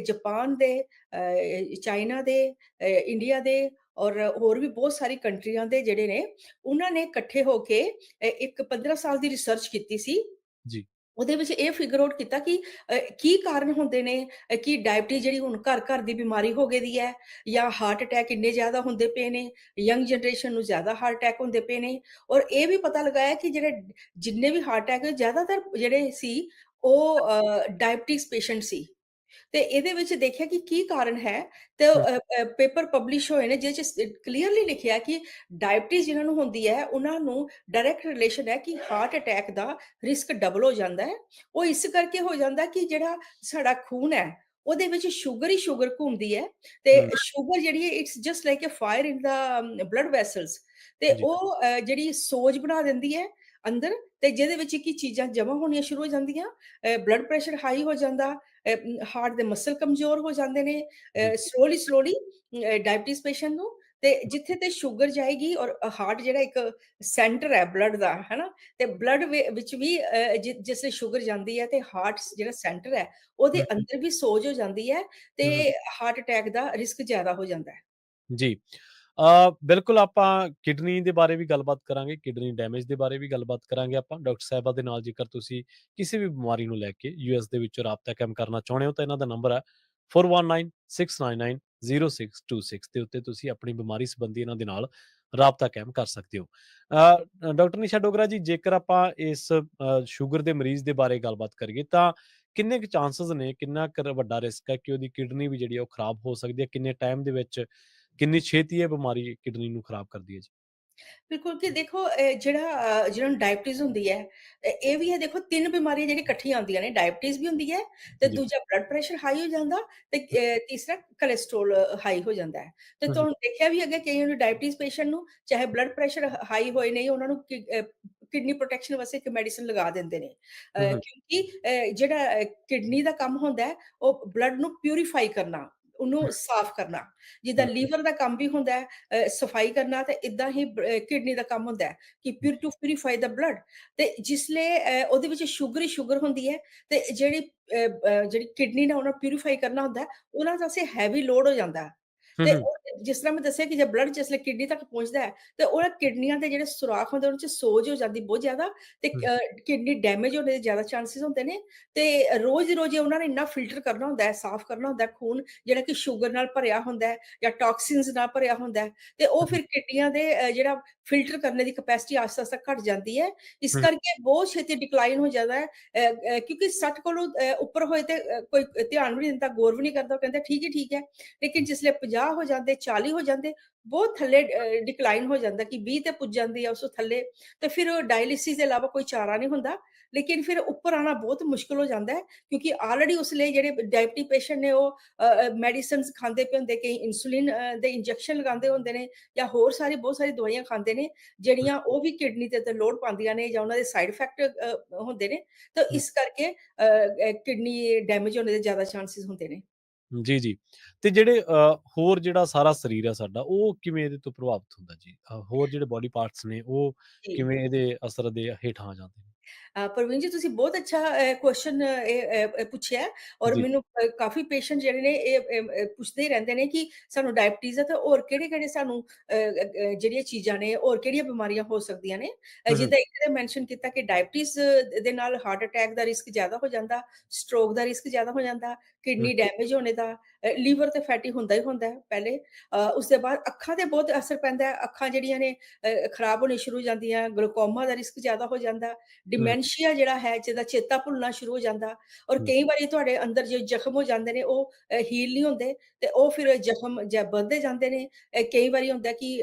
Japan ਦੇ China ਦੇ India ਦੇ ਔਰ ਹੋਰ ਵੀ ਬਹੁਤ ਸਾਰੀ ਕੰਟਰੀਆਂ ਦੇ ਜਿਹੜੇ ਨੇ ਉਹਨਾਂ ਨੇ ਇਕੱਠੇ ਹੋ ਕੇ ਇੱਕ 15 ਸਾਲ ਦੀ ਰਿਸਰਚ ਕੀਤੀ ਸੀ ਜੀ। ਉਹਦੇ ਵਿੱਚ ਇਹ ਫਿਗਰ ਆਊਟ ਕੀਤਾ ਕਿ ਕੀ ਕਾਰਨ ਹੁੰਦੇ ਨੇ ਕਿ ਡਾਇਬਟੀਜ਼ ਜਿਹੜੀ ਹੁਣ ਘਰ-ਘਰ ਦੀ ਬਿਮਾਰੀ ਹੋ ਗਈ ਦੀ ਹੈ ਜਾਂ ਹਾਰਟ ਅਟੈਕ ਇੰਨੇ ਜ਼ਿਆਦਾ ਹੁੰਦੇ ਪਏ ਨੇ ਯੰਗ ਜਨਰੇਸ਼ਨ ਨੂੰ ਜ਼ਿਆਦਾ ਹਾਰਟ ਅਟੈਕ ਹੁੰਦੇ ਪਏ ਨੇ ਔਰ ਇਹ ਵੀ ਪਤਾ ਲਗਾਇਆ ਕਿ ਜਿਹੜੇ ਜਿੰਨੇ ਵੀ ਹਾਰਟ ਅਟੈਕ ਜ਼ਿਆਦਾਤਰ ਜਿਹੜੇ ਸੀ ਉਹ ਡਾਇਬਟੀਜ਼ ਪੇਸ਼ੈਂਟ ਸੀ ਤੇ ਇਹਦੇ ਵਿੱਚ ਦੇਖਿਆ ਕਿ ਕੀ ਕਾਰਨ ਹੈ ਤੇ। ਪੇਪਰ ਪਬਲਿਸ਼ ਹੋਏ ਨੇ ਜਿਹਦੇ ਚ ਕਲੀਅਰਲੀ ਲਿਖਿਆ ਕਿ ਡਾਇਬਟੀਜ਼ ਜਿਨ੍ਹਾਂ ਨੂੰ ਹੁੰਦੀ ਹੈ ਉਹਨਾਂ ਨੂੰ ਡਾਇਰੈਕਟ ਰਿਲੇਸ਼ਨ ਹੈ ਕਿ ਹਾਰਟ ਅਟੈਕ ਦਾ ਰਿਸਕ ਡਬਲ ਹੋ ਜਾਂਦਾ ਹੈ ਉਹ ਇਸ ਕਰਕੇ ਹੋ ਜਾਂਦਾ ਕਿ ਜਿਹੜਾ ਸਾਡਾ ਖੂਨ ਹੈ ਉਹਦੇ ਵਿੱਚ ਸ਼ੂਗਰ ਹੀ ਸ਼ੂਗਰ ਘੁੰਮਦੀ ਹੈ ਤੇ। ਸ਼ੂਗਰ ਜਿਹੜੀ ਹੈ it's just like a fire in the blood vessels ਤੇ। ਉਹ ਜਿਹੜੀ ਸੋਜ ਬਣਾ ਦਿੰਦੀ ਹੈ ਅੰਦਰ ਤੇ ਜਿਹਦੇ ਵਿੱਚ ਕੀ ਚੀਜ਼ਾਂ ਜਮ੍ਹਾਂ ਹੋਣੀਆਂ ਸ਼ੁਰੂ ਹੋ ਜਾਂਦੀਆਂ ਬਲੱਡ ਪ੍ਰੈਸ਼ਰ ਹਾਈ ਹੋ ਜਾਂਦਾ ਹਾਰਟ ਦੇ ਮਸਲ ਕਮਜ਼ੋਰ ਹੋ ਜਾਂਦੇ ਨੇ। ਸਲੋਲੀ ਸਲੋਲੀ ਡਾਇਬਟੀਜ਼ ਪੇਸ਼ੈਂਟ ਨੂੰ ਤੇ ਜਿੱਥੇ ਤੇ ਸ਼ੂਗਰ ਜਾਏਗੀ ਔਰ ਹਾਰਟ ਜਿਹੜਾ ਇੱਕ ਸੈਂਟਰ ਹੈ ਬਲੱਡ ਦਾ ਹੈਨਾ ਤੇ ਬਲੱਡ ਵਿੱਚ ਵੀ ਜਿਸ ਸ਼ੂਗਰ ਜਾਂਦੀ ਹੈ ਤੇ ਹਾਰਟ ਜਿਹੜਾ ਸੈਂਟਰ ਹੈ ਉਹਦੇ। ਅੰਦਰ ਵੀ ਸੋਜ ਹੋ ਜਾਂਦੀ ਹੈ ਤੇ। ਹਾਰਟ ਅਟੈਕ ਦਾ ਰਿਸਕ ਜ਼ਿਆਦਾ ਹੋ ਜਾਂਦਾ ਹੈ ਜੀ। ਅ, ਬਿਲਕੁਲ ਆਪਾਂ ਕਿਡਨੀ ਦੇ ਬਾਰੇ ਵੀ ਗੱਲਬਾਤ ਕਰਾਂਗੇ, ਕਿਡਨੀ ਡੈਮੇਜ ਦੇ ਬਾਰੇ ਵੀ ਗੱਲਬਾਤ ਕਰਾਂਗੇ ਆਪਾਂ ਡਾਕਟਰ ਸਾਹਿਬਾ ਦੇ ਨਾਲ ਜੇਕਰ ਤੁਸੀਂ ਕਿਸੇ ਵੀ ਬਿਮਾਰੀ ਨੂੰ ਲੈ ਕੇ ਯੂਐਸ ਦੇ ਵਿੱਚੋਂ ਰਾਬਤਾ ਕਾਇਮ ਕਰਨਾ ਚਾਹੁੰਦੇ ਹੋ ਤਾਂ ਇਹਨਾਂ ਦਾ ਨੰਬਰ ਹੈ 4196990626 ਦੇ ਉੱਤੇ ਤੁਸੀਂ ਆਪਣੀ ਬਿਮਾਰੀ ਸੰਬੰਧੀ ਇਹਨਾਂ ਦੇ ਨਾਲ ਰਾਬਤਾ ਕਾਇਮ ਕਰ ਸਕਦੇ ਹੋ। ਡਾਕਟਰ ਨਿਸ਼ਾ ਡੋਗਰਾ ਜੀ ਜੇਕਰ ਆਪਾਂ ਇਸ ਸ਼ੂਗਰ ਦੇ ਮਰੀਜ਼ ਦੇ ਬਾਰੇ ਗੱਲਬਾਤ ਕਰੀਏ ਤਾਂ ਕਿੰਨੇ ਕੁ ਚਾਂਸਸ ਨੇ ਕਿੰਨਾ ਕੁ ਵੱਡਾ ਰਿਸਕ ਹੈ ਕਿ ਉਹਦੀ ਕਿਡਨੀ ਵੀ ਜਿਹੜੀ ਉਹ ਖਰਾਬ ਹੋ ਸਕਦੀ ਹੈ ਕਿੰਨੇ ਟਾਈਮ ਦੇ ਵਿੱਚ ਕਿੰਨੀ ਛੇਤੀ ਇਹ ਬਿਮਾਰੀ ਕਿਡਨੀ ਨੂੰ ਖਰਾਬ ਕਰਦੀ ਹੈ ਜੀ? ਬਿਲਕੁਲ ਕਿ ਦੇਖੋ ਜਿਹੜਾ ਜਿਹਨਾਂ ਨੂੰ ਡਾਇਬਟੀਜ਼ ਹੁੰਦੀ ਹੈ ਇਹ ਵੀ ਹੈ ਦੇਖੋ ਤਿੰਨ ਬਿਮਾਰੀਆਂ ਜਿਹੜੀਆਂ ਇਕੱਠੀਆਂ ਆਉਂਦੀਆਂ ਨੇ ਡਾਇਬਟੀਜ਼ ਵੀ ਹੁੰਦੀ ਹੈ ਤੇ। ਦੂਜਾ ਬਲੱਡ ਪ੍ਰੈਸ਼ਰ ਹਾਈ ਹੋ ਜਾਂਦਾ ਤੇ ਤੀਸਰਾ ਕੋਲੇਸਟ੍ਰੋਲ ਹਾਈ ਹੋ ਜਾਂਦਾ ਹੈ ਤੇ। ਤੁਹਾਨੂੰ ਦੇਖਿਆ ਵੀ ਅੱਗੇ ਕਈਆਂ ਨੂੰ ਡਾਇਬਟੀਜ਼ ਪੇਸ਼ੈਂਟ ਨੂੰ ਚਾਹੇ ਬਲੱਡ ਪ੍ਰੈਸ਼ਰ ਹਾਈ ਹੋਏ ਨਹੀਂ ਉਹਨਾਂ ਨੂੰ ਕਿਡਨੀ ਪ੍ਰੋਟੈਕਸ਼ਨ ਵਾਸਤੇ ਇੱਕ ਮੈਡੀਸਿਨ ਲਗਾ ਦਿੰਦੇ ਨੇ। ਕਿਉਂਕਿ ਜਿਹੜਾ ਕਿਡਨੀ ਦਾ ਕੰਮ ਹੁੰਦਾ ਹੈ ਉਹ ਬਲੱਡ ਨੂੰ ਪਿਊਰੀਫਾਈ ਕਰਨਾ ਉਹਨੂੰ ਸਾਫ਼ ਕਰਨਾ। ਜਿੱਦਾਂ। ਲੀਵਰ ਦਾ ਕੰਮ ਵੀ ਹੁੰਦਾ ਹੈ ਸਫ਼ਾਈ ਕਰਨਾ ਤੇ ਇਦਾਂ ਹੀ ਕਿਡਨੀ ਦਾ ਕੰਮ ਹੁੰਦਾ ਹੈ ਕਿ ਪਿਊਰ ਟੂ ਪਿਊਰੀਫਾਈ ਦਾ ਬਲੱਡ ਤੇ ਜਿਸਲੇ ਅ, ਉਹਦੇ ਵਿੱਚ ਸ਼ੂਗਰ ਹੀ ਸ਼ੂਗਰ ਹੁੰਦੀ ਹੈ ਤੇ ਜਿਹੜੀ ਜਿਹੜੀ ਕਿਡਨੀ ਨੇ ਉਹਨਾਂ ਪਿਊਰੀਫਾਈ ਕਰਨਾ ਹੁੰਦਾ ਉਹਨਾਂ ਦਾ ਸੇ ਹੈਵੀ ਲੋਡ ਹੋ ਜਾਂਦਾ ਤੇ। ਉਹ ਜਿਸ ਤਰ੍ਹਾਂ ਮੈਂ ਦੱਸਿਆ ਕਿ ਜੇ ਬਲੱਡ ਜਿਸਲੇ ਕਿਡਨੀ ਤੱਕ ਪਹੁੰਚਦਾ ਹੈ ਤੇ ਉਹਨਾਂ ਕਿਡਨੀਆਂ ਦੇ ਜਿਹੜੇ ਸੁਰਾਖ ਹੁੰਦੇ ਉਹਨਾਂ 'ਚ ਸੋਜ ਹੋ ਜਾਂਦੀ ਬਹੁਤ ਜ਼ਿਆਦਾ ਤੇ। ਕਿਡਨੀ ਡੈਮੇਜ ਹੋਣ ਦੇ ਜ਼ਿਆਦਾ ਚਾਂਸਸ ਹੁੰਦੇ ਨੇ ਤੇ ਰੋਜ਼-ਰੋਜ਼ ਉਹਨਾਂ ਨੇ ਇੰਨਾ ਫਿਲਟਰ ਕਰਨਾ ਹੁੰਦਾ ਹੈ, ਸਾਫ਼ ਕਰਨਾ ਹੁੰਦਾ ਹੈ ਖੂਨ ਜਿਹੜਾ ਕਿ ਸ਼ੂਗਰ ਨਾਲ ਭਰਿਆ ਹੁੰਦਾ ਹੈ ਜਾਂ ਟਾਕਸਿਨਸ ਨਾਲ ਭਰਿਆ ਹੁੰਦਾ ਹੈ ਤੇ ਉਹ ਫਿਰ ਕਿਡਨੀਆਂ ਦੇ ਜਿਹੜਾ ਫਿਲਟਰ ਕਰਨ ਦੀ ਕਪੈਸਿਟੀ ਆਸਤਾ-ਆਸਤਾ ਘਟ ਜਾਂਦੀ ਹੈ ਇਸ। ਕਰਕੇ ਬਹੁਤ ਛੇਤੀ ਡਿਕਲਾਈਨ ਹੋ ਜਾਂਦਾ ਹੈ ਕਿਉਂਕਿ 60 ਕੋਲੋਂ ਉੱਪਰ ਹੋਏ ਤੇ ਕੋਈ ਧਿਆਨ ਵੀ ਨਹੀਂ ਦਿੰਦਾ ਗੌਰ ਵੀ ਨਹੀਂ ਕਰਦਾ ਉਹ ਕਹਿੰਦਾ ਠੀਕ ਹੀ ਠੀਕ ਹੈ ਲੇਕਿਨ ਜਿਸਲੇ 50 ਹੋ ਜਾਂਦੇ 40 ਹੋ ਜਾਂਦੇ ਬਹੁਤ ਥੱਲੇ ਡਿਕਲਾਈਨ ਹੋ ਜਾਂਦਾ ਕਿ 20 ਤੇ ਪੁੱਜ ਜਾਂਦੀ ਹੈ ਉਸ ਤੋਂ ਥੱਲੇ। ਤੇ ਫਿਰ ਡਾਇਲਿਸਿਸ ਦੇ ਇਲਾਵਾ ਕੋਈ ਚਾਰਾ ਨਹੀਂ ਹੁੰਦਾ ਲੇਕਿਨ ਫਿਰ ਉੱਪਰ ਆਣਾ ਬਹੁਤ ਮੁਸ਼ਕਲ ਹੋ ਜਾਂਦਾ ਹੈ ਕਿਉਂਕਿ ਆਲਰੇਡੀ ਉਸ ਲਈ ਜਿਹੜੇ ਡਾਇਬਟੀ ਪੇਸ਼ੈਂਟ ਨੇ ਉਹ ਮੈਡੀਸਿਨਸ ਖਾਂਦੇ ਪਏ ਹੁੰਦੇ ਕਈ ਇਨਸੂਲਿਨ ਦੇ ਇੰਜੈਕਸ਼ਨ ਲਗਾਉਂਦੇ ਹੁੰਦੇ ਨੇ ਜਾਂ ਹੋਰ ਸਾਰੀ ਬਹੁਤ ਸਾਰੀ ਦਵਾਈਆਂ ਖਾਂਦੇ ਨੇ ਜਿਹੜੀਆਂ ਉਹ ਵੀ ਕਿਡਨੀ ਤੇ ਤੇ ਲੋਡ ਪਾਉਂਦੀਆਂ ਨੇ ਜਾਂ ਉਹਨਾਂ ਦੇ ਸਾਈਡ ਇਫੈਕਟ ਹੁੰਦੇ ਨੇ। ਤਾਂ ਇਸ ਕਰਕੇ ਕਿਡਨੀ ਡੈਮੇਜ ਹੋਣ ਦੇ ਜ਼ਿਆਦਾ ਚਾਂਸਸ ਹੁੰਦੇ ਨੇ। ਜੀ, ਜੀ। ਤੇ ਜਿਹੜੇ ਅ, ਹੋਰ ਜਿਹੜਾ ਸਾਰਾ ਸਰੀਰ ਹੈ ਸਾਡਾ, ਉਹ ਕਿਵੇਂ ਇਹਦੇ ਤੋਂ ਪ੍ਰਭਾਵਿਤ ਹੁੰਦਾ ਜੀ? ਅ, ਹੋਰ ਜਿਹੜੇ ਬੋਡੀ ਪਾਰਟਸ ਨੇ, ਉਹ ਜੀ ਕਿਵੇਂ ਇਹਦੇ ਅਸਰ ਦੇ ਹੇਠਾਂ ਆ ਜਾਂਦੇ ਨੇ? ਪ੍ਰਵੀਨ ਜੀ ਤੁਸੀਂ ਬਹੁਤ ਅੱਛਾ ਕੁਐਸਚਨ ਪੁੱਛਿਆ ਔਰ। ਮੈਨੂੰ ਕਾਫੀ ਪੇਸ਼ੈਂਟ ਜਿਹੜੇ ਨੇ ਇਹ ਪੁੱਛਦੇ ਰਹਿੰਦੇ ਨੇ ਕਿ ਸਾਨੂੰ ਡਾਇਬਟੀਜ਼ ਹੈ ਤਾਂ ਹੋਰ ਕਿਹੜੇ-ਕਿਹੜੇ ਸਾਨੂੰ ਜਿਹੜੀਆਂ ਚੀਜ਼ਾਂ ਨੇ ਹੋਰ ਕਿਹੜੀਆਂ ਬਿਮਾਰੀਆਂ ਹੋ ਸਕਦੀਆਂ ਨੇ। ਜਿੱਦਾਂ ਇੱਕ ਨੇ ਮੈਂਸ਼ਨ ਕੀਤਾ ਕਿ ਡਾਇਬਟੀਜ਼ ਦੇ ਨਾਲ ਹਾਰਟ ਅਟੈਕ ਦਾ ਰਿਸਕ ਜ਼ਿਆਦਾ ਹੋ ਜਾਂਦਾ, ਸਟ੍ਰੋਕ ਦਾ ਰਿਸਕ ਜ਼ਿਆਦਾ ਹੋ ਜਾਂਦਾ, ਕਿਡਨੀ ਡੈਮੇਜ ਹੋਣੇ ਦਾ, ਲੀਵਰ ਤੇ ਫੈਟੀ ਹੁੰਦਾ ਹੀ ਹੁੰਦਾ ਹੈ ਪਹਿਲੇ। ਉਸ ਦੇ ਬਾਅਦ ਅੱਖਾਂ ਤੇ ਬਹੁਤ ਅਸਰ ਪੈਂਦਾ ਹੈ, ਅੱਖਾਂ ਜਿਹੜੀਆਂ ਨੇ ਖਰਾਬ ਹੋਣੀ ਸ਼ੁਰੂ ਹੋ ਜਾਂਦੀਆਂ, ਗਲੂਕੋਮਾ ਦਾ ਰਿਸਕ ਜ਼ਿਆਦਾ ਹੋ ਜਾਂਦਾ, ਡਿਮੈਂਸ਼ੀਆ ਜਿਹੜਾ ਹੈ ਜਿਹਦਾ ਚੇਤਾ ਭੁੱਲਣਾ ਸ਼ੁਰੂ ਹੋ ਜਾਂਦਾ ਔਰ ਕਈ ਵਾਰੀ ਤੁਹਾਡੇ ਅੰਦਰ ਜੋ ਜ਼ਖਮ ਹੋ ਜਾਂਦੇ ਨੇ ਉਹ ਹੀਲ ਨਹੀਂ ਹੁੰਦੇ ਤੇ ਉਹ ਫਿਰ ਜ਼ਖਮ ਜ ਵੱਧਦੇ ਜਾਂਦੇ ਨੇ। ਕਈ ਵਾਰੀ ਹੁੰਦਾ ਕਿ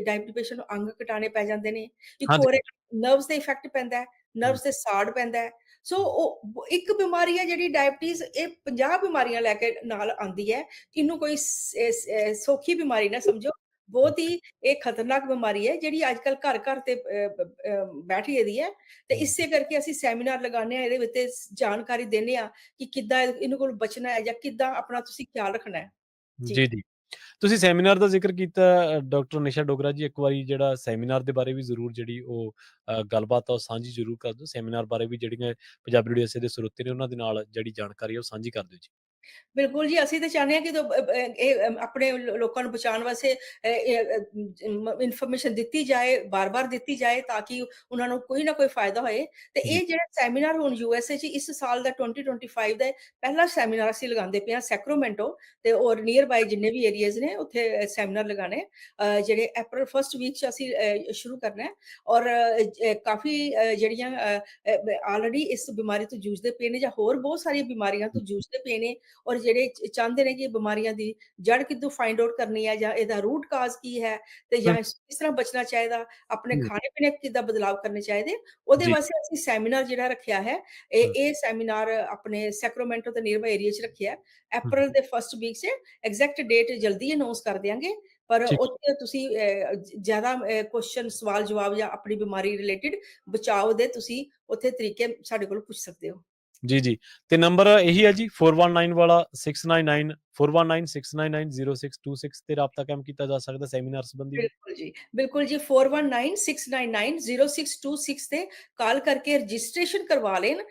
ਡਾਇਬਟੀ ਪੇਸ਼ੈਂਟ ਨੂੰ ਅੰਗ ਕਟਾਣੇ ਪੈ ਜਾਂਦੇ ਨੇ ਹੋਰ ਹਾਂਜੀ। ਨਰਵਸ ਤੇ ਇਫੈਕਟ ਪੈਂਦਾ ਹੈ ਹੂੰ, ਨਰਵਸ ਤੇ ਸਾੜ ਪੈਂਦਾ ਹੈ। ਸੋ ਉਹ ਇੱਕ ਬਿਮਾਰੀ ਹੈ ਜਿਹੜੀ ਡਾਇਬਟੀਜ਼ ਇਹ 50 ਬਿਮਾਰੀਆਂ ਲੈ ਕੇ ਨਾਲ ਆਉਂਦੀ ਹੈ। ਇਹਨੂੰ ਕੋਈ ਸੌਖੀ ਬਿਮਾਰੀ ਨਾ ਸਮਝੋ। ਬਹੁਤ ਹੀ ਇਹ ਖਤਰਨਾਕ ਬਿਮਾਰੀ ਹੈ ਜਿਹੜੀ ਅੱਜ ਕੱਲ ਘਰ ਘਰ ਤੇ ਬੈਠੀ ਇਹਦੀ ਹੈ। ਤੇ ਇਸੇ ਕਰਕੇ ਅਸੀਂ ਸੈਮੀਨਾਰ ਲਗਾਉਂਦੇ ਆ ਇਹਦੇ ਵਿੱਚ ਜਾਣਕਾਰੀ ਦਿੰਦੇ ਆ ਕਿ ਕਿੱਦਾਂ ਇਹਨੂੰ ਕੋਲ ਬਚਣਾ ਹੈ ਜਾਂ ਕਿੱਦਾਂ ਆਪਣਾ ਤੁਸੀਂ ਖਿਆਲ ਰੱਖਣਾ ਹੈ। ਜੀ, ਜੀ। ਤੁਸੀਂ ਸੈਮੀਨਾਰ ਦਾ ਜ਼ਿਕਰ ਕੀਤਾ ਡਾਕਟਰ ਨਿਸ਼ਾ ਡੋਗਰਾ ਜੀ, ਇੱਕ ਵਾਰੀ ਜਿਹੜਾ ਸੈਮੀਨਾਰ ਦੇ ਬਾਰੇ ਵੀ ਜ਼ਰੂਰ ਜਿਹੜੀ ਉਹ ਗੱਲਬਾਤ ਆ ਉਹ ਸਾਂਝੀ ਜ਼ਰੂਰ ਕਰ ਦਿਓ। ਸੈਮੀਨਾਰ ਬਾਰੇ ਵੀ ਜਿਹੜੀਆਂ ਪੰਜਾਬੀ ਰੇਡੀਓ ਦੇ ਸਰੋਤੇ ਨੇ ਉਹਨਾਂ ਦੇ ਨਾਲ ਜਿਹੜੀ ਜਾਣਕਾਰੀ ਉਹ ਸਾਂਝੀ ਕਰ ਦਿਓ ਜੀ। ਬਿਲਕੁਲ ਜੀ, ਅਸੀਂ ਤਾਂ ਚਾਹੁੰਦੇ ਹਾਂ ਕਿ ਇਹ ਆਪਣੇ ਲੋਕਾਂ ਨੂੰ ਬਚਾਉਣ ਵਾਸਤੇ ਇਨਫੋਰਮੇਸ਼ਨ ਦਿੱਤੀ ਜਾਏ, ਬਾਰ-ਬਾਰ ਦਿੱਤੀ ਜਾਏ ਤਾਂ ਕਿ ਉਹਨਾਂ ਨੂੰ ਕੋਈ ਨਾ ਕੋਈ ਫਾਇਦਾ ਹੋਏ। ਤੇ। ਇਹ ਜਿਹੜਾ ਸੈਮੀਨਾਰ ਹੁਣ ਯੂਐਸਏ 'ਚ ਇਸ ਸਾਲ ਦਾ 2025 ਦਾ ਪਹਿਲਾ ਸੈਮੀਨਾਰ ਅਸੀਂ ਲਗਾਉਂਦੇ ਹਾਂ ਸੈਕਰਾਮੈਂਟੋ ਤੇ ਔਰ ਨੀਅਰ ਬਾਈ ਜਿੰਨੇ ਵੀ ਏਰੀਆਜ਼ ਨੇ ਉੱਥੇ ਸੈਮੀਨਾਰ ਲਗਾਣੇ ਜਿਹੜੇ ਅਪ੍ਰੈਲ ਫਰਸਟ ਵੀਕ 'ਚ ਅਸੀਂ ਸ਼ੁਰੂ ਕਰਨਾ ਹੈ ਔਰ ਕਾਫੀ ਜਿਹੜੀਆਂ ਆਲਰੇਡੀ ਇਸ ਬਿਮਾਰੀ ਤੋਂ ਜੂਝਦੇ ਪਏ ਨੇ ਜਾਂ ਹੋਰ ਬਹੁਤ ਸਾਰੀਆਂ ਬਿਮਾਰੀਆਂ ਤੋਂ ਜੂਝਦੇ ਪਏ ਨੇ ਔਰ ਜਿਹੜੇ ਚਾਹੁੰਦੇ ਨੇ ਕਿ ਬਿਮਾਰੀਆਂ ਦੀ ਜੜ ਕਿੱਥੋਂ ਫਾਈਂਡ ਆਊਟ ਕਰਨੀ ਹੈ ਜਾਂ ਇਹਦਾ ਰੂਟ ਕਾਜ਼ ਕੀ ਹੈ ਤੇ ਜਾਂ ਕਿਸ ਤਰ੍ਹਾਂ ਬਚਣਾ ਚਾਹੀਦਾ, ਆਪਣੇ ਹੂੰ। ਖਾਣੇ-ਪੀਣੇ 'ਚ ਕਿੱਦਾਂ ਬਦਲਾਵ ਕਰਨੇ ਚਾਹੀਦੇ, ਉਹਦੇ। ਵਾਸਤੇ ਅਸੀਂ ਸੈਮੀਨਾਰ ਜਿਹੜਾ ਰੱਖਿਆ ਹੈ, ਇਹ। ਇਹ ਸੈਮੀਨਾਰ ਆਪਣੇ ਸੈਕਰਾਮੈਂਟੋ ਤੇ ਨੀਅਰ ਬਾਈ ਏਰੀਆ 'ਚ ਰੱਖਿਆ। ਅਪ੍ਰੈਲ ਦੇ ਫਰਸਟ ਵੀਕ 'ਚ ਐਗਜ਼ੈਕਟ ਡੇਟ ਜਲਦੀ ਅਨਾਉਂਸ ਕਰ ਦਿਆਂਗੇ, ਪਰ। ਉੱਥੇ ਤੁਸੀਂ ਜ਼ਿਆਦਾ ਕੁਐਸਚਨ ਸਵਾਲ-ਜਵਾਬ ਜਾਂ ਆਪਣੀ ਬਿਮਾਰੀ ਰਿਲੇਟਿਡ ਬਚਾਓ ਦੇ ਤੁਸੀਂ ਉੱਥੇ ਤਰੀਕੇ ਸਾਡੇ ਕੋਲੋਂ ਪੁੱਛ ਸਕਦੇ ਹੋ। ਜੀ, ਜੀ। ਤੇ ਨੰਬਰ ਇਹੀ ਹੈ ਜੀ 419 ਵਾਲਾ 699 419-699-0626 ਤੇ ਰਾਬਤਾ ਕਾਇਮ ਕੀਤਾ ਜਾ ਸਕਦਾ ਸੈਮੀਨਾਰ ਸੰਬੰਧੀ ਬਿਲਕੁਲ ਜੀ, ਬਿਲਕੁਲ ਜੀ 4196990626 ਤੇ ਕਾਲ ਕਰਕੇ ਰਜਿਸਟ੍ਰੇਸ਼ਨ ਕਰਵਾ ਲੈਣ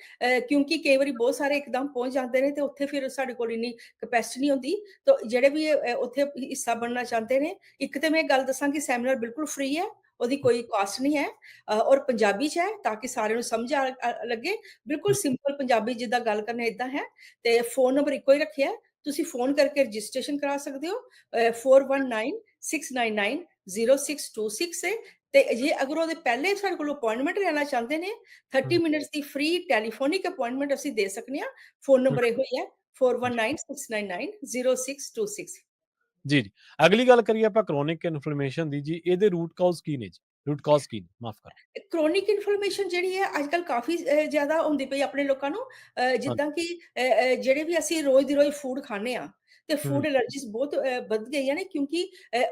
ਕਿਉਂਕਿ ਕਈ ਵਾਰੀ ਬਹੁਤ ਸਾਰੇ ਇੱਕਦਮ ਪਹੁੰਚ ਜਾਂਦੇ ਨੇ ਤੇ ਉੱਥੇ ਫਿਰ ਸਾਡੇ ਕੋਲ ਇੰਨੀ ਕੈਪੈਸਿਟੀ ਨਹੀਂ ਹੁੰਦੀ, ਤਾਂ ਜਿਹੜੇ ਵੀ ਉੱਥੇ ਹਿੱਸਾ ਬਣਨਾ ਚਾਹੁੰਦੇ ਨੇ, ਇੱਕ ਤੇ ਮੈਂ ਗੱਲ ਦੱਸਾਂ ਕਿ ਸੈਮੀਨਾਰ ਬਿਲਕੁਲ ਫ੍ਰੀ ਹੈ, ਉਹਦੀ ਕੋਈ ਕਾਸਟ ਨਹੀਂ ਹੈ ਔਰ ਪੰਜਾਬੀ 'ਚ ਹੈ ਤਾਂ ਕਿ ਸਾਰਿਆਂ ਨੂੰ ਸਮਝ ਆ ਲੱਗੇ, ਬਿਲਕੁਲ। ਸਿੰਪਲ ਪੰਜਾਬੀ ਜਿੱਦਾਂ ਗੱਲ ਕਰਨਾ ਏਦਾਂ ਹੈ ਤੇ ਫੋਨ ਨੰਬਰ ਇੱਕੋ ਹੀ ਰੱਖਿਆ ਤੁਸੀਂ ਫੋਨ ਕਰਕੇ ਰਜਿਸਟ੍ਰੇਸ਼ਨ ਕਰਾ ਸਕਦੇ ਹੋ ਅ, 4196990626 ਤੇ ਤੇ ਜੇ ਅਗਰ ਉਹਦੇ ਪਹਿਲੇ ਸਾਡੇ ਕੋਲੋਂ ਅਪਾਇੰਟਮੈਂਟ ਲੈਣਾ ਚਾਹੁੰਦੇ ਨੇ, 30 ਹੂੰ। ਮਿੰਟਸ ਦੀ ਫ੍ਰੀ ਟੈਲੀਫੋਨਿਕ ਅਪਾਇੰਟਮੈਂਟ ਅਸੀਂ ਦੇ ਸਕਨੇ ਹਾਂ, ਫੋਨ। ਨੰਬਰ ਇਹੋ ਹੀ ਹੈ 4196990626 ਜੀ, ਜੀ। ਅਗਲੀ ਗੱਲ ਕਰੀਏ ਆਪਾਂ ਕ੍ਰੋਨਿਕ ਇਨਫਲੇਮੇਸ਼ਨ ਦੀ ਜੀ, ਇਹਦੇ ਰੂਟ ਕਾਜ਼ ਕੀ ਨੇ ਜੀ? ਰੂਟ ਕਾਜ਼ ਕੀ ਨੇ? ਮਾਫ਼ ਕਰਨਾ। ਕ੍ਰੋਨਿਕ ਇਨਫਲੇਮੇਸ਼ਨ ਜਿਹੜੀ ਹੈ ਅੱਜ-ਕੱਲ੍ਹ ਕਾਫੀ ਜ਼ਿਆਦਾ ਹੁੰਦੀ ਪਈ ਆਪਣੇ ਲੋਕਾਂ ਨੂੰ ਜਿੱਦਾਂ ਕਿ ਜਿਹੜੇ ਵੀ ਅਸੀਂ ਰੋਜ਼ ਦੀ ਰੋਜ਼ ਫੂਡ ਖਾਂਦੇ ਹਾਂ ਤੇ ਫੂਡ ਹੂੰ। ਐਲਰਜੀਜ਼ ਬਹੁਤ ਵੱਧ ਗਈਆਂ ਨੇ ਕਿਉਂਕਿ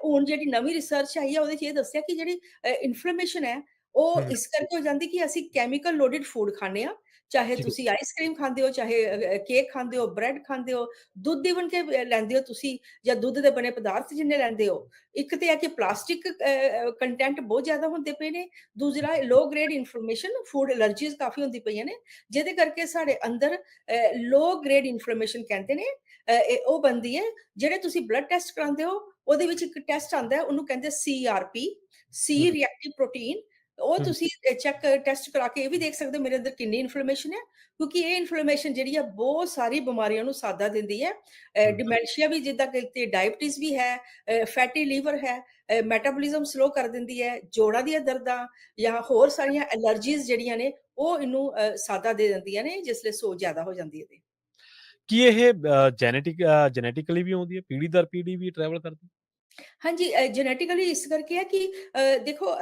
ਹੁਣ ਜਿਹੜੀ ਨਵੀਂ ਰਿਸਰਚ ਆਈ ਹੈ ਉਹਦੇ 'ਚ ਇਹ ਦੱਸਿਆ ਕਿ ਜਿਹੜੀ ਇਨਫਲੇਮੇਸ਼ਨ ਹੈ ਉਹ। ਇਸ ਕਰਕੇ ਹੋ ਜਾਂਦੀ ਕਿ ਅਸੀਂ ਕੈਮੀਕਲ ਲੋਡਿਡ ਫੂਡ ਖਾਂਦੇ ਹਾਂ, ਚਾਹੇ। ਤੁਸੀਂ ਆਈਸਕ੍ਰੀਮ ਖਾਂਦੇ ਹੋ, ਚਾਹੇ ਕੇਕ ਖਾਂਦੇ ਹੋ, ਬ੍ਰੈਡ ਖਾਂਦੇ ਹੋ, ਦੁੱਧ ਈਵਨ ਕਿ ਲੈਂਦੇ ਹੋ ਤੁਸੀਂ ਜਾਂ ਦੁੱਧ ਦੇ ਬਣੇ ਪਦਾਰਥ ਜਿੰਨੇ ਲੈਂਦੇ ਹੋ। ਇੱਕ ਤੇ ਹੈ ਕਿ ਪਲਾਸਟਿਕ ਕੰਟੈਂਟ ਬਹੁਤ ਜ਼ਿਆਦਾ ਹੁੰਦੇ ਪਏ ਨੇ, ਦੂਸਰਾ low grade inflammation food allergies ਕਾਫੀ ਹੁੰਦੀ ਪਈਆਂ ਨੇ, ਜਿਹਦੇ ਕਰਕੇ ਸਾਡੇ ਅੰਦਰ ਲੋ ਗ੍ਰੇਡ ਇਨਫਲੇਮੇਸ਼ਨ ਕਹਿੰਦੇ ਨੇ ਉਹ ਬਣਦੀ ਹੈ, ਜਿਹੜੇ ਤੁਸੀਂ ਬਲੱਡ ਟੈਸਟ ਕਰਾਉਂਦੇ ਹੋ, ਉਹਦੇ ਵਿੱਚ ਇੱਕ ਟੈਸਟ ਆਉਂਦਾ ਹੈ, ਉਹਨੂੰ ਕਹਿੰਦੇ ਸੀਆਰਪੀ, ਸੀ ਹੂੰ। ਰਿਐਕਟਿਵ ਪ੍ਰੋਟੀਨ ਉਹ। ਤੁਸੀਂ ਚੈੱਕ ਟੈਸਟ ਕਰਾ ਕੇ ਇਹ ਵੀ ਦੇਖ ਸਕਦੇ ਹੋ ਮੇਰੇ ਅੰਦਰ ਕਿੰਨੀ ਇਨਫਲੇਮੇਸ਼ਨ ਹੈ, ਕਿਉਂਕਿ ਇਹ ਇਨਫਲੇਮੇਸ਼ਨ ਜਿਹੜੀ ਹੈ ਬਹੁਤ ਸਾਰੀ ਬਿਮਾਰੀਆਂ ਨੂੰ ਸਾਦਾ ਦਿੰਦੀ ਹੈ। ਡਿਮੈਂਸ਼ੀਆ ਵੀ ਜਿੱਦਾਂ ਕਿ ਤੇ ਡਾਇਬਟੀਜ਼ ਵੀ ਹੈ, ਫੈਟੀ ਲੀਵਰ ਹੈ, ਮੈਟਾਬੋਲਿਜ਼ਮ ਸਲੋ ਕਰ ਦਿੰਦੀ ਹੈ, ਜੋੜਾਂ ਦੀਆਂ ਦਰਦਾਂ ਜਾਂ ਹੋਰ ਸਾਰੀਆਂ ਐਲਰਜੀਜ਼ ਜਿਹੜੀਆਂ ਨੇ ਉਹ ਇਹਨੂੰ ਸਾਦਾ ਦੇ ਦਿੰਦੀਆਂ ਨੇ, ਜਿਸ ਲਈ ਸੋਜ ਜ਼ਿਆਦਾ ਹੋ ਜਾਂਦੀ ਹੈ ਇਹਦੇ। ਕੀ ਇਹ ਜੈਨੇਟਿਕ ਜੈਨੇਟਿਕਲੀ ਵੀ ਆਉਂਦੀ ਹੈ? ਪੀੜ੍ਹੀ ਦਰ ਪੀੜ੍ਹੀ ਵੀ ਟਰੈਵਲ ਕਰਦੀ? ਹਾਂਜੀ ਜੈਨੇਟਿਕਲੀ ਇਸ ਕਰਕੇ ਹੈ ਕਿ ਦੇਖੋ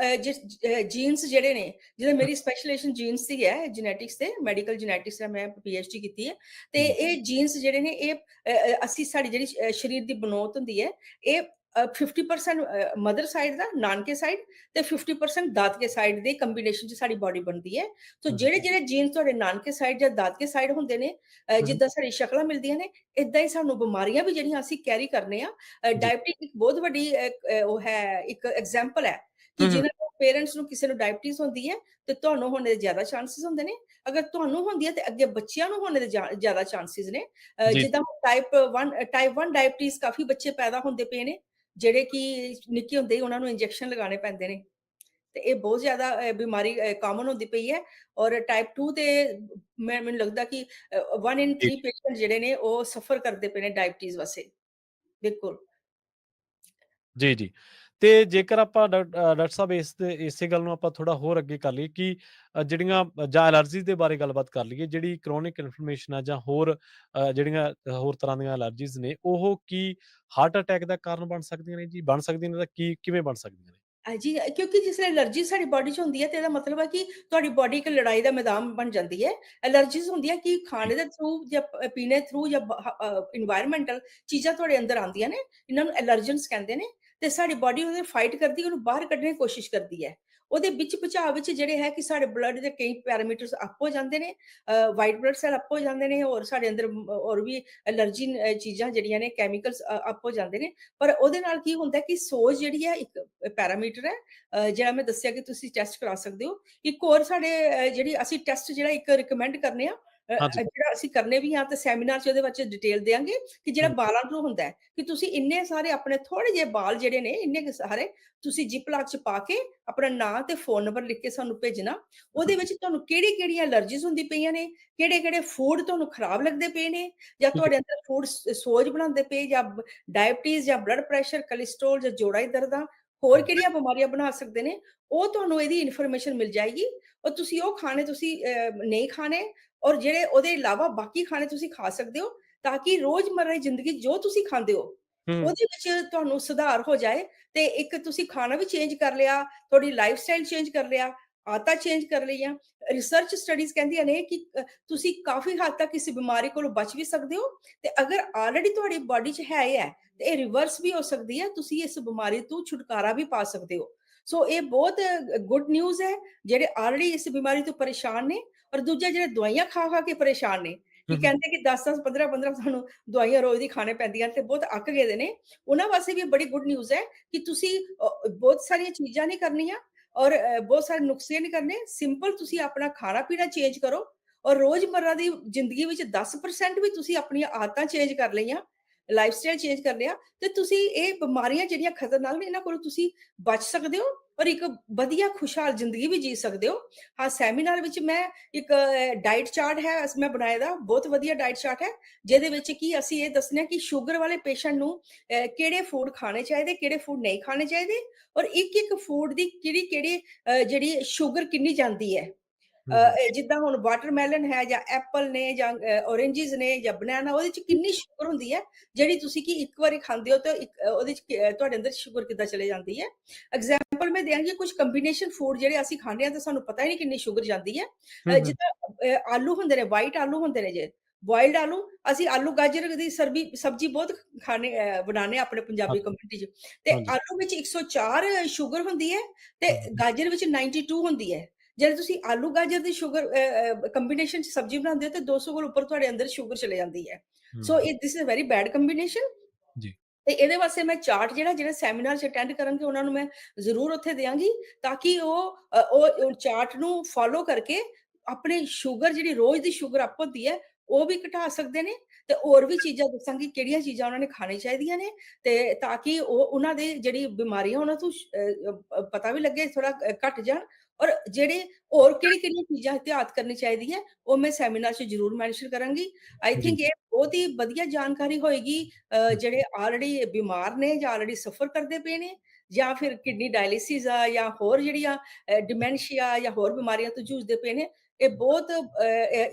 ਜੀਨਸ ਜਿਹੜੇ ਨੇ, ਹੂੰ। ਮੇਰੀ ਸਪੈਸ਼ਲਾਈਜੇਸ਼ਨ ਜੀਨਸ ਦੀ ਹੈ, ਜੈਨੇਟਿਕਸ ਤੇ, ਮੈਡੀਕਲ ਜੈਨੇਟਿਕਸ ਦਾ ਮੈਂ ਪੀਐਚਡੀ ਕੀਤੀ ਹੈ ਤੇ। ਇਹ ਜੀਨਸ ਜਿਹੜੇ ਨੇ ਇਹ ਅਸੀਂ ਸਾਡੀ ਜਿਹੜੀ ਸਰੀਰ ਦੀ ਬਣਾਵਟ ਹੁੰਦੀ ਹੈ, ਇਹ 50% ਅ, ਮਦਰ ਸਾਈਡ ਦਾ, ਨਾਨਕੇ ਸਾਈਡ ਤੇ 50% ਦਾਦਕੇ ਸਾਈਡ ਦੇ ਕੰਬੀਨੇਸ਼ਨ 'ਚ ਸਾਡੀ ਬਾਡੀ ਬਣਦੀ ਹੈ। ਸੋ ਹੂੰ। ਜਿਹੜੇ-ਜਿਹੜੇ ਜੀਨਸ ਤੁਹਾਡੇ ਨਾਨਕੇ ਸਾਈਡ ਜਾਂ ਦਾਦਕੇ ਸਾਈਡ ਹੁੰਦੇ ਨੇ। ਜਿੱਦਾਂ ਸਾਡੀ ਸ਼ਕਲਾਂ ਮਿਲਦੀਆਂ ਨੇ, ਏਦਾਂ ਹੀ ਸਾਨੂੰ ਬਿਮਾਰੀਆਂ ਵੀ ਜਿਹੜੀਆਂ ਅਸੀਂ ਕੈਰੀ ਕਰਨੇ ਆ। ਡਾਇਬਟਿਕ ਇੱਕ ਬਹੁਤ ਵੱਡੀ ਉਹ ਹੈ ਇੱਕ ਐਗਜ਼ਾਮਪਲ ਹੈ ਕਿ। ਜਿਹਨਾਂ ਪੇਰੈਂਟਸ ਨੂੰ ਕਿਸੇ ਨੂੰ ਡਾਇਬਟੀਜ਼ ਹੁੰਦੀ ਹੈ ਤੇ ਤੁਹਾਨੂੰ ਹੋਣ ਦੇ ਜ਼ਿਆਦਾ ਚਾਂਸਿਸ ਹੁੰਦੇ ਨੇ। ਅਗਰ ਤੁਹਾਨੂੰ ਹੁੰਦੀ ਹੈ ਤੇ ਅੱਗੇ ਬੱਚਿਆਂ ਨੂੰ ਹੋਣ ਦੇ ਜ਼ਿਆਦਾ ਚਾਂਸਿਸ ਨੇ। ਜਿੱਦਾਂ ਟਾਈਪ 1 ਟਾਈਪ 1 ਡਾਇਬਟੀਜ਼ ਕਾਫੀ ਬੱਚੇ ਪੈਦਾ ਹੁੰਦੇ ਪਏ ਨੇ, ਜਿਹੜੇ ਕਿ ਨਿੱਕੇ ਹੁੰਦੇ ਹੀ ਉਹਨਾਂ ਨੂੰ ਇੰਜੈਕਸ਼ਨ ਲਗਾਉਣੇ ਪੈਂਦੇ ਨੇ। ਤੇ ਇਹ ਬਹੁਤ ਜ਼ਿਆਦਾ ਬਿਮਾਰੀ ਕਾਮਨ ਹੁੰਦੀ ਪਈ ਹੈ ਔਰ ਟਾਈਪ 2 ਤੇ ਮੈਨੂੰ ਲੱਗਦਾ ਕਿ ਅ, 1 ਇਨ ਜੀ। 3 ਪੇਸ਼ੈਂਟ ਜਿਹੜੇ ਨੇ ਉਹ ਸਫਰ ਕਰਦੇ ਪਏ ਨੇ ਡਾਇਬਟੀਜ਼ ਵਾਸਤੇ। ਬਿਲਕੁਲ। ਜੀ, ਜੀ। ਤੇ ਜੇਕਰ ਆਪਾਂ ਡਾਕਟਰ ਸਾਹਿਬ ਇਸ ਤੇ ਇਸੇ ਗੱਲ ਨੂੰ ਆਪਾਂ ਥੋੜ੍ਹਾ ਹੋਰ ਅੱਗੇ ਕਰ ਲਈਏ ਕਿ ਜਿਹੜੀਆਂ ਜਾਂ ਐਲਰਜੀਜ਼ ਦੇ ਬਾਰੇ ਗੱਲਬਾਤ ਕਰ ਲਈਏ, ਜਿਹੜੀ ਕ੍ਰੋਨਿਕ ਇਨਫਲੇਮੇਸ਼ਨ ਆ ਜਾਂ ਹੋਰ ਜਿਹੜੀਆਂ ਹੋਰ ਤਰ੍ਹਾਂ ਦੀਆਂ ਐਲਰਜੀਜ਼ ਨੇ, ਉਹ ਕੀ ਹਾਰਟ ਅਟੈਕ ਦਾ ਕਾਰਨ ਬਣ ਸਕਦੀਆਂ ਨੇ ਜੀ? ਬਣ ਸਕਦੀਆਂ ਨੇ ਤਾਂ ਕੀ ਕਿਵੇਂ ਬਣ ਸਕਦੀਆਂ ਨੇ? ਜੀ ਕਿਉਂਕਿ ਜਿਸ ਵੇਲੇ ਐਲਰਜੀ ਸਾਡੀ ਬਾਡੀ 'ਚ ਹੁੰਦੀ ਹੈ ਤੇ ਇਹਦਾ ਮਤਲਬ ਹੈ ਕਿ ਤੁਹਾਡੀ ਬਾਡੀ ਇੱਕ ਲੜਾਈ ਦਾ ਮੈਦਾਨ ਬਣ ਜਾਂਦੀ ਹੈ। ਐਲਰਜੀਜ਼ ਹੁੰਦੀਆਂ ਕਿ ਖਾਣੇ ਦੇ ਥਰੂ ਜਾਂ ਪੀਣੇ ਥਰੂ ਜਾਂ ਬ ਚੀਜ਼ਾਂ ਤੁਹਾਡੇ ਅੰਦਰ ਆਉਂਦੀਆਂ ਨੇ, ਇਹਨਾਂ ਨੂੰ ਐਲਰਜੈਂਸ ਕਹਿੰਦੇ ਨੇ ਤੇ ਸਾਡੀ ਬਾਡੀ ਉਹਦੇ ਫਾਈਟ ਕਰਦੀ, ਉਹਨੂੰ ਬਾਹਰ ਕੱਢਣ ਦੀ ਕੋਸ਼ਿਸ਼ ਕਰਦੀ ਹੈ। ਉਹਦੇ ਵਿੱਚ ਬਚਾਅ ਵਿੱਚ ਜਿਹੜੇ ਹੈ ਕਿ ਸਾਡੇ ਬਲੱਡ ਦੇ ਕਈ ਪੈਰਾਮੀਟਰਸ ਅਪ ਹੋ ਜਾਂਦੇ ਨੇ, ਵਾਈਟ ਬਲੱਡ ਸੈਲ ਅਪ ਹੋ ਜਾਂਦੇ ਨੇ ਔਰ ਸਾਡੇ ਅੰਦਰ ਮ ਹੋਰ ਵੀ ਐਲਰਜੀ ਚੀਜ਼ਾਂ ਜਿਹੜੀਆਂ ਨੇ ਕੈਮੀਕਲਸ ਅ, ਅਪ ਹੋ ਜਾਂਦੇ ਨੇ। ਪਰ ਉਹਦੇ ਨਾਲ ਕੀ ਹੁੰਦਾ ਕਿ ਸੋਜ ਜਿਹੜੀ ਹੈ ਇੱਕ ਪੈਰਾਮੀਟਰ ਹੈ ਜਿਹੜਾ ਮੈਂ ਦੱਸਿਆ ਕਿ ਤੁਸੀਂ ਟੈਸਟ ਕਰਾ ਸਕਦੇ ਹੋ। ਇੱਕ ਹੋਰ ਸਾਡੇ ਜਿਹੜੀ ਅਸੀਂ ਟੈਸਟ ਜਿਹੜਾ ਇੱਕ ਰਿਕਮੈਂਡ ਕਰਨੇ ਆ, ਜਿਹੜਾ ਅਸੀਂ ਕਰਨੇ ਵੀ ਹਾਂ ਤੇ ਸੈਮੀਨਾਰ 'ਚ ਉਹਦੇ ਵਿੱਚ ਡਿਟੇਲ ਦਿਆਂਗੇ ਕਿ ਜਿਹੜਾ। ਬਾਲਾਂ ਨੂੰ ਹੁੰਦਾ ਹੈ ਕਿ ਤੁਸੀਂ ਇੰਨੇ ਸਾਰੇ ਆਪਣੇ ਥੋੜੇ ਜਿਹੇ ਬਾਲ ਜਿਹੜੇ ਨੇ ਇੰਨੇ ਸਾਰੇ ਤੁਸੀਂ ਜਿਪਲਾਕ 'ਚ ਪਾ ਕੇ ਆਪਣਾ ਨਾਂ ਤੇ ਫੋਨ ਨੰਬਰ ਲਿਖ ਕੇ ਸਾਨੂੰ ਭੇਜਣਾ ਉਹਦੇ ਵਿੱਚ ਤੁਹਾਨੂੰ ਕਿਹੜੀ ਕਿਹੜੀਆਂ ਅਲਰਜੀਜ਼ ਹੁੰਦੀ ਪਈਆਂ ਨੇ ਕਿਹੜੇ ਕਿਹੜੇ ਫੂਡ ਤੁਹਾਨੂੰ ਖਰਾਬ ਲੱਗਦੇ ਪਏ ਨੇ ਜਾਂ। ਤੁਹਾਡੇ ਅੰਦਰ ਫੂਡ ਸੋਜ ਬਣਾਉਂਦੇ ਪਏ ਜਾਂ ਡਾਇਬਟੀਜ਼ ਜਾਂ ਬਲੱਡ ਪ੍ਰੈਸ਼ਰ ਕੋਲੇਸਟ੍ਰੋਲ ਜਾਂ ਜੋੜਾਂ ਦੀ ਦਰਦਾਂ ਹੋਰ ਕਿਹੜੀਆਂ ਬਿਮਾਰੀਆਂ ਬਣਾ ਸਕਦੇ ਨੇ? ਉਹ ਤੁਹਾਨੂੰ ਇਹਦੀ ਇਨਫੋਰਮੇਸ਼ਨ ਮਿਲ ਜਾਏਗੀ ਔਰ ਤੁਸੀਂ ਉਹ ਖਾਣੇ ਤੁਸੀਂ ਨਹੀਂ ਖਾਣੇ ਔਰ ਜਿਹੜੇ ਉਹਦੇ ਇਲਾਵਾ ਬਾਕੀ ਖਾਣੇ ਤੁਸੀਂ ਖਾ ਸਕਦੇ ਹੋ ਤਾਂ ਕਿ ਰੋਜ਼ਮਰਰਾ ਦੀ ਜ਼ਿੰਦਗੀ ਜੋ ਤੁਸੀਂ ਖਾਂਦੇ ਹੂੰ ਉਹਦੇ ਵਿੱਚ ਤੁਹਾਨੂੰ ਸੁਧਾਰ ਹੋ ਜਾਏ ਤੇ ਇੱਕ ਤੁਸੀਂ ਖਾਣਾ ਵੀ ਚੇਂਜ ਕਰ ਲਿਆ ਤੁਹਾਡੀ ਲਾਈਫ ਸਟਾਈਲ ਚੇਂਜ ਕਰ ਲਿਆ ਆਦਤਾਂ ਚੇਂਜ ਕਰ ਲਈਆਂ। ਰਿਸਰਚ ਸਟੱਡੀਜ਼ ਕਹਿੰਦੀਆਂ ਨੇ ਕਿ ਤੁਸੀਂ ਕਾਫੀ ਹੱਦ ਤੱਕ ਇਸ ਬਿਮਾਰੀ ਕੋਲੋਂ ਬਚ ਵੀ ਸਕਦੇ ਹੋ ਤੇ ਅਗਰ ਆਲਰੇਡੀ ਤੁਹਾਡੀ ਬਾਡੀ 'ਚ ਹੈ ਹੀ ਤੇ ਇਹ ਰਿਵਰਸ ਵੀ ਹੋ ਸਕਦੀ ਹੈ ਤੁਸੀਂ ਇਸ ਬਿਮਾਰੀ ਤੋਂ ਛੁਟਕਾਰਾ ਵੀ ਪਾ ਸਕਦੇ ਹੋ। ਸੋ ਇਹ ਬਹੁਤ ਗੁੱਡ ਨਿਊਜ਼ ਹੈ ਜਿਹੜੇ ਆਲਰੇਡੀ ਇਸ ਬਿਮਾਰੀ ਤੋਂ ਪਰੇਸ਼ਾਨ ਨੇ ਔਰ ਦੂਜਾ ਜਿਹੜੇ ਦਵਾਈਆਂ ਖਾ ਖਾ ਕੇ ਪਰੇਸ਼ਾਨ ਨੇ ਕਿ। ਕਹਿੰਦੇ ਕਿ 10 10 15 15 ਸਾਨੂੰ ਦਵਾਈਆਂ ਰੋਜ਼ ਦੀ ਖਾਣੇ ਪੈਂਦੀਆਂ ਨੇ ਤੇ ਬਹੁਤ ਅੱਕ ਗਏ ਦੇ ਨੇ। ਉਹਨਾਂ ਵਾਸਤੇ ਵੀ ਬੜੀ ਗੁੱਡ ਨਿਊਜ਼ ਹੈ ਕਿ ਤੁਸੀਂ ਬਹੁਤ ਸਾਰੀਆਂ ਚੀਜ਼ਾਂ ਨਹੀਂ ਕਰਨੀਆਂ ਔਰ ਬਹੁਤ ਸਾਰੇ ਨੁਕਸੇ ਨਹੀਂ ਕਰਨੇ ਸਿੰਪਲ ਤੁਸੀਂ ਆਪਣਾ ਖਾਣਾ ਪੀਣਾ ਚੇਂਜ ਕਰੋ ਔਰ ਰੋਜ਼ਮਰਰਾ ਦੀ ਜ਼ਿੰਦਗੀ ਵਿੱਚ 10% ਵੀ ਤੁਸੀਂ ਆਪਣੀਆਂ ਆਦਤਾਂ ਚੇਂਜ ਕਰ ਲਈਆਂ। ਲਾਈਫ ਸਟਾਈਲ ਚੇਂਜ ਕਰ ਲਿਆ, ਤੇ ਤੁਸੀਂ ਇਹ ਬਿਮਾਰੀਆਂ ਜਿਹੜੀਆਂ ਖਤਰਨਾਕ ਨੇ, ਇਹਨਾਂ ਕੋਲੋਂ ਤੁਸੀਂ ਬਚ ਸਕਦੇ ਹੋ ਔਰ ਇੱਕ ਵਧੀਆ, ਖੁਸ਼ਹਾਲ ਜ਼ਿੰਦਗੀ ਵੀ ਜੀ ਸਕਦੇ ਹੋ। ਹਾਂ ਸੈਮੀਨਾਰ ਵਿੱਚ ਮੈਂ ਇੱਕ ਡਾਈਟ ਚਾਰਟ ਹੈ, ਅਸ, ਮੈਂ ਬਣਾਇਆ ਦਾ, ਬਹੁਤ ਵਧੀਆ ਡਾਈਟ ਚਾਰਟ ਹੈ, ਜਿਹਦੇ ਵਿੱਚ ਕੀ ਅਸੀਂ ਇਹ ਦੱਸਨੇ ਕਿ ਸ਼ੂਗਰ ਵਾਲੇ ਪੇਸ਼ੈਂਟ ਨੂੰ ਕਿਹੜੇ ਫੂਡ ਖਾਣੇ ਚਾਹੀਦੇ, ਕਿਹੜੇ ਫੂਡ ਨਹੀਂ ਖਾਣੇ ਚਾਹੀਦੇ ਔਰ ਇੱਕ ਇੱਕ ਫੂਡ ਦੀ ਕਿਹੜੀ ਕਿਹੜੀ ਜਿਹੜੀ ਸ਼ੂਗਰ ਕਿੰਨੀ ਜਾਂਦੀ ਹੈ। ਜਿੱਦਾਂ ਹੁਣ ਵਾਟਰਮੈਲਨ ਹੈ ਜਾਂ ਐਪਲ ਨੇ ਜਾਂ ਔਰੇਂਜਸ ਨੇ ਜਾਂ ਬਨਾਨਾ ਉਹਦੇ ਚ ਕਿੰਨੀ ਸ਼ੂਗਰ ਹੁੰਦੀ ਹੈ ਜਿਹੜੀ ਤੁਸੀਂ ਕੀ ਇੱਕ ਵਾਰੀ ਖਾਂਦੇ ਹੋ ਤਾਂ ਉਹਦੇ ਚ ਤੁਹਾਡੇ ਅੰਦਰ ਸ਼ੂਗਰ ਕਿੱਦਾਂ ਚਲੇ ਜਾਂਦੀ ਹੈ ਐਗਜ਼ਾਮਪਲ ਮੈਂ ਦਿਆਂਗੀ ਕੁਝ ਕੰਬੀਨੇਸ਼ਨ ਫੂਡ ਜਿਹੜੇ ਅਸੀਂ ਖਾਂਦੇ ਹਾਂ ਤਾਂ ਸਾਨੂੰ ਪਤਾ ਹੀ ਨਹੀਂ ਕਿੰਨੀ ਸ਼ੂਗਰ ਜਾਂਦੀ ਹੈ। ਜਿੱਦਾਂ ਆਲੂ ਹੁੰਦੇ ਨੇ ਵਾਈਟ ਆਲੂ ਹੁੰਦੇ ਨੇ ਜੇ ਬੋਇਲਡ ਆਲੂ ਅਸੀਂ ਆਲੂ ਗਾਜਰ ਦੀ ਸਰਬੀ ਸਬਜੀ ਬਹੁਤ ਖਾਣੇ ਹਾਂ ਆਪਣੇ ਪੰਜਾਬੀ। ਕਮਿਊਨਿਟੀ 'ਚ ਤੇ। ਆਲੂ ਵਿੱਚ 104 ਸ਼ੂਗਰ ਹੁੰਦੀ ਹੈ ਤੇ। ਗਾਜਰ ਵਿੱਚ 92 ਹੁੰਦੀ ਹੈ ਜੇ ਤੁਸੀਂ ਆਲੂ ਗਾਜਰ ਦੀ ਸ਼ੂਗਰ ਕੰਬੀਨੇਸ਼ਨ 'ਚ ਸਬਜੀ ਬਣਾਉਂਦੇ ਹੋ ਤੇ 200 ਕੋਲ ਉੱਪਰ ਤੁਹਾਡੇ ਅੰਦਰ ਸ਼ੂਗਰ ਚਲੇ ਜਾਂਦੀ ਹੈ ਸੋ। ਇਹ this is a very bad combination ਜੀ। ਤੇ ਇਹਦੇ ਵਾਸਤੇ ਮੈਂ ਚਾਰਟ ਜਿਹੜਾ ਜਿਹੜੇ ਸੈਮੀਨਾਰ 'ਚ ਅਟੈਂਡ ਕਰਨਗੇ ਉਹਨਾਂ ਨੂੰ ਮੈਂ ਜ਼ਰੂਰ ਉੱਥੇ ਦਿਆਂਗੀ ਤਾਂ ਕਿ ਉਹ ਉਹ ਚਾਰਟ ਨੂੰ ਫੋਲੋ ਕਰਕੇ ਆਪਣੇ ਸ਼ੂਗਰ ਜਿਹੜੀ ਰੋਜ਼ ਦੀ ਸ਼ੂਗਰ ਅਪ ਹੁੰਦੀ ਹੈ ਉਹ ਵੀ ਘਟਾ ਸਕਦੇ ਨੇ ਤੇ ਹੋਰ ਵੀ ਚੀਜ਼ਾਂ ਦੱਸਾਂਗੀ ਕਿਹੜੀਆਂ ਚੀਜ਼ਾਂ ਉਹਨਾਂ ਨੇ ਖਾਣੀ ਚਾਹੀਦੀਆਂ ਨੇ ਤੇ ਤਾਂ ਕਿ ਉਹ ਉਹਨਾਂ ਦੇ ਜਿਹੜੀ ਬਿਮਾਰੀਆਂ ਉਹਨਾਂ ਤੋਂ ਪਤਾ ਵੀ ਲੱਗੇ ਥੋੜਾ ਘਟ ਜਾਣ ਔਰ ਜਿਹੜੇ ਹੋਰ ਕਿਹੜੀ ਕਿਹੜੀਆਂ ਚੀਜ਼ਾਂ ਇhtiyat ਕਰਨੀ ਚਾਹੀਦੀ ਹੈ ਉਹ ਮੈਂ ਸੈਮੀਨਾਰ 'ਚ ਜ਼ਰੂਰ ਮੈਂਸ਼ਨ ਕਰਾਂਗੀ ਆਈ। ਥਿੰਕ ਇਹ ਬਹੁਤ ਹੀ ਵਧੀਆ ਜਾਣਕਾਰੀ ਹੋਏਗੀ ਜਿਹੜੇ ਆਲਰੇਡੀ ਬਿਮਾਰ ਨੇ ਜਾਂ ਆਲਰੇਡੀ ਸਫਰ ਕਰਦੇ ਪਏ ਨੇ ਜਾਂ ਫਿਰ ਕਿਡਨੀ ਡਾਇਲਿਸਿਸ ਆ ਜਾਂ ਹੋਰ ਜਿਹੜੀਆਂ ਡਿਮੈਂਸ਼ੀਆ ਜਾਂ ਹੋਰ ਬਿਮਾਰੀਆਂ ਤੋਂ ਜੂਝਦੇ ਪਏ ਨੇ ਇਹ ਬਹੁਤ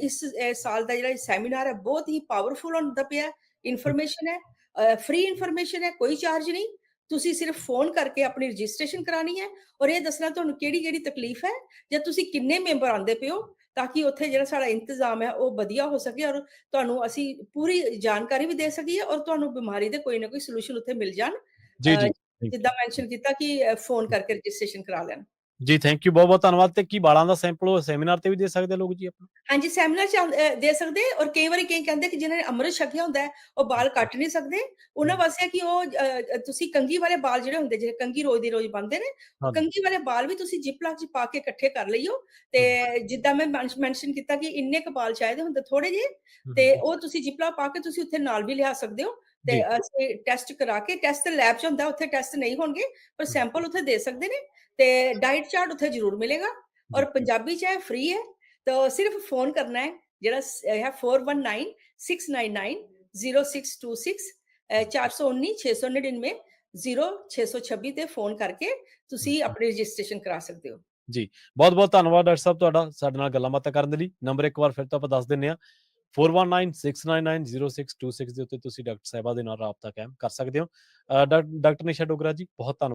ਇਸ ਸਾਲ ਦਾ ਜਿਹੜਾ ਸੈਮੀਨਾਰ ਹੈ ਬਹੁਤ ਹੀ ਪਾਵਰਫੁਲ ਹੁੰਦਾ ਪਿਆ। ਇਨਫੋਰਮੇਸ਼ਨ ਹੈ ਫ੍ਰੀ ਇਨਫੋਰਮੇਸ਼ਨ ਹੈ ਕੋਈ ਚਾਰਜ ਨਹੀਂ। ਤੁਸੀਂ ਸਿਰਫ ਫੋਨ ਕਰਕੇ ਆਪਣੀ ਰਜਿਸਟ੍ਰੇਸ਼ਨ ਕਰਾਣੀ ਹੈ ਔਰ ਇਹ ਦੱਸਣਾ ਤੁਹਾਨੂੰ ਕਿਹੜੀ ਕਿਹੜੀ ਤਕਲੀਫ ਹੈ ਜਾਂ ਤੁਸੀਂ ਕਿੰਨੇ ਮੈਂਬਰ ਆਉਂਦੇ ਪਿਓ ਤਾਂ ਕਿ ਉੱਥੇ ਜਿਹੜਾ ਸਾਡਾ ਇੰਤਜ਼ਾਮ ਹੈ ਉਹ ਵਧੀਆ ਹੋ ਸਕੇ ਔਰ ਤੁਹਾਨੂੰ ਅਸੀਂ ਪੂਰੀ ਜਾਣਕਾਰੀ ਵੀ ਦੇ ਸਕੀਏ ਔਰ ਤੁਹਾਨੂੰ ਬਿਮਾਰੀ ਦੇ ਕੋਈ ਨਾ ਕੋਈ ਸੋਲੂਸ਼ਨ ਉੱਥੇ ਮਿਲ ਜਾਣ। ਜੀ ਜੀ. ਜਿੱਦਾਂ ਮੈਂਸ਼ਨ ਕੀਤਾ ਕਿ ਫੋਨ ਕਰਕੇ ਰਜਿਸਟ੍ਰੇਸ਼ਨ ਕਰਾ ਲੈਣ। ਜੀ ਥੈਂਕ ਯੂ ਬਹੁਤ ਬਹੁਤ ਧੰਨਵਾਦ ਤੇ ਕੀ ਵਾਲਾਂ ਦਾ ਸੈਂਪਲ ਉਹ ਸੈਮੀਨਾਰ ਤੇ ਵੀ ਦੇ ਸਕਦੇ ਲੋਕ ਜੀ ਆਪਣਾ? ਹਾਂਜੀ ਸੈਮੀਨਾਰ ਚ ਦੇ ਸਕਦੇ ਔਰ ਕਈ ਵਾਰੀ ਕਈ ਕਹਿੰਦੇ ਕਿ ਜਿਨ੍ਹਾਂ ਨੇ ਅੰਮ੍ਰਿਤ ਛਕਿਆ ਹੁੰਦਾ ਹੈ ਉਹ ਵਾਲ ਕੱਟ ਨਹੀਂ ਸਕਦੇ। ਉਹਨਾਂ ਵਾਸਤੇ ਕਿ ਉਹ ਤੁਸੀਂ ਕੰਗੀ ਵਾਲੇ ਵਾਲ ਜਿਹੜੇ ਹੁੰਦੇ ਜਿਹੜੇ ਕੰਗੀ ਰੋਜ਼ ਦੀ ਰੋਜ਼ ਬੰਨਦੇ ਨੇ। ਕੰਗੀ ਵਾਲੇ ਵਾਲ ਵੀ ਤੁਸੀਂ ਜਿਪਲਾਕ ਚ ਪਾ ਕੇ ਇਕੱਠੇ ਕਰ ਲਈਓ ਤੇ ਜਿੱਦਾਂ ਮੈਂ ਮੈਂਸ਼ਨ ਕੀਤਾ ਕਿ ਇੰਨੇ ਕੁ ਵਾਲ ਚਾਹੀਦੇ ਹੁੰਦੇ ਥੋੜੇ ਜਿਹੇ ਹੂੰ, ਤੇ ਉਹ ਤੁਸੀਂ ਜਿਪਲਾ ਪਾ ਕੇ ਤੁਸੀਂ ਉੱਥੇ ਨਾਲ ਵੀ ਲਿਆ ਸਕਦੇ ਹੋ ਤੇ ਜੀ। ਅਸੀਂ ਟੈਸਟ ਕਰਾ ਕੇ ਟੈਸਟ ਲੈਬ ਚ ਹੁੰਦਾ ਉੱਥੇ ਟੈਸਟ ਨਹੀਂ ਹੋਣਗੇ ਪਰ ਸੈਂਪਲ ਉੱਥੇ ਦੇ ਸਕਦੇ ਨੇ ਤੇ ਡਾਈਟ ਚਾਰਟ ਉੱਥੇ ਜ਼ਰੂਰ ਮਿਲੇਗਾ। ਔਰ ਜੀ। ਪੰਜਾਬੀ ਚ ਹੈ ਫ੍ਰੀ ਹੈ ਤਾਂ ਸਿਰਫ ਫੋਨ ਕਰਨਾ ਹੈ ਜਿਹੜਾ ਹੈ 419 699 0626 ਅਹ 419 699 0626 ਤੇ ਫੋਨ ਕਰਕੇ ਤੁਸੀਂ ਆਪਣੀ ਰਜਿਸਟ੍ਰੇਸ਼ਨ ਕਰਾ ਸਕਦੇ ਹੋ। ਬਹੁਤ ਬਹੁਤ ਧੰਨਵਾਦ ਡਾਕਟਰ ਸਾਹਿਬ ਤੁਹਾਡਾ ਸਾਡੇ ਨਾਲ ਗੱਲਾਂ ਬਾਤਾਂ ਕਰਨ ਦੇ ਲਈ। ਨੰਬਰ ਇੱਕ ਵਾਰ ਫਿਰ ਤੋਂ ਆਪਾਂ ਦੱਸ ਦਿੰਨੇ ਆ 4196990626 ਦੇ ਉੱਤੇ ਤੁਸੀਂ ਡਾਕਟਰ ਸਾਹਿਬਾ ਦੇ ਨਾਲ ਰਾਬਤਾ ਕਾਇਮ ਕਰ ਸਕਦੇ ਹੋ। ਡਾਕਟਰ ਨਿਸ਼ਾ ਡੋਗਰਾ ਜੀ ਬਹੁਤ ਧੰਨਵਾਦ।